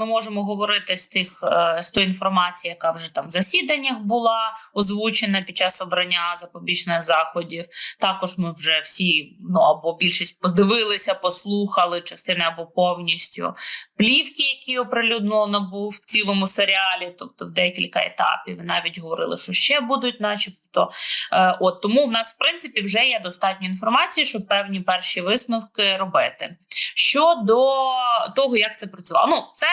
Ми можемо говорити з тих е, з тої інформації, яка вже там в засіданнях була озвучена під час обрання запобіжних заходів. Також ми вже всі ну або більшість подивилися, послухали частини або повністю плівки, які оприлюднило набув в цілому серіалі, тобто в декілька етапів. Навіть говорили, що ще будуть, начебто. Е, От тому в нас в принципі вже є достатньо інформації, щоб певні перші висновки робити. Щодо того, як це працювало, ну це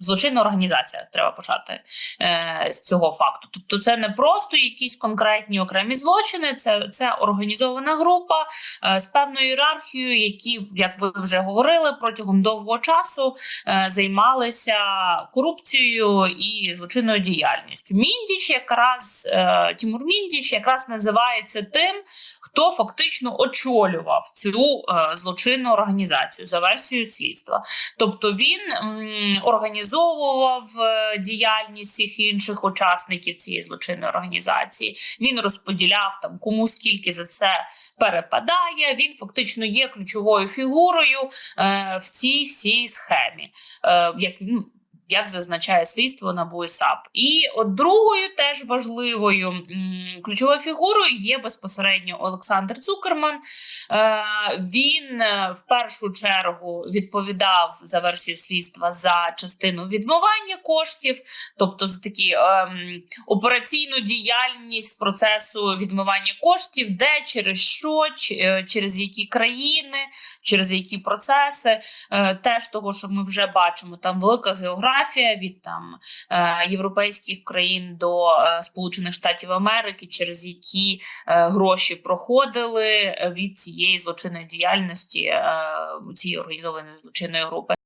злочинна організація. Треба почати е, з цього факту. Тобто, це не просто якісь конкретні окремі злочини, це, це організована група е, з певною ієрархією, які, як ви вже говорили, протягом довгого часу е, займалися корупцією і злочинною діяльністю. Міндіч, якраз е, Тімур Міндіч, якраз називається тим, хто фактично очолював цю е, злочинну організацію за версією слідства. Тобто він м, організовував е, діяльність всіх інших учасників цієї злочинної організації. Він розподіляв там кому скільки за це перепадає. Він фактично є ключовою фігурою е, в цій всій схемі. Е, як ну, як зазначає слідство на і САП. І от другою теж важливою ключовою фігурою є безпосередньо Олександр Цукерман. Е, він е, в першу чергу відповідав за версію слідства за частину відмивання коштів, тобто за такі ем, операційну діяльність процесу відмивання коштів, де через що, е, через які країни, через які процеси. Е, теж того, що ми вже бачимо, там велика географія від там е, європейських країн до е, Сполучених Штатів Америки, через які е, гроші проходили від цієї злочинної діяльності цієї організованої злочинної групи.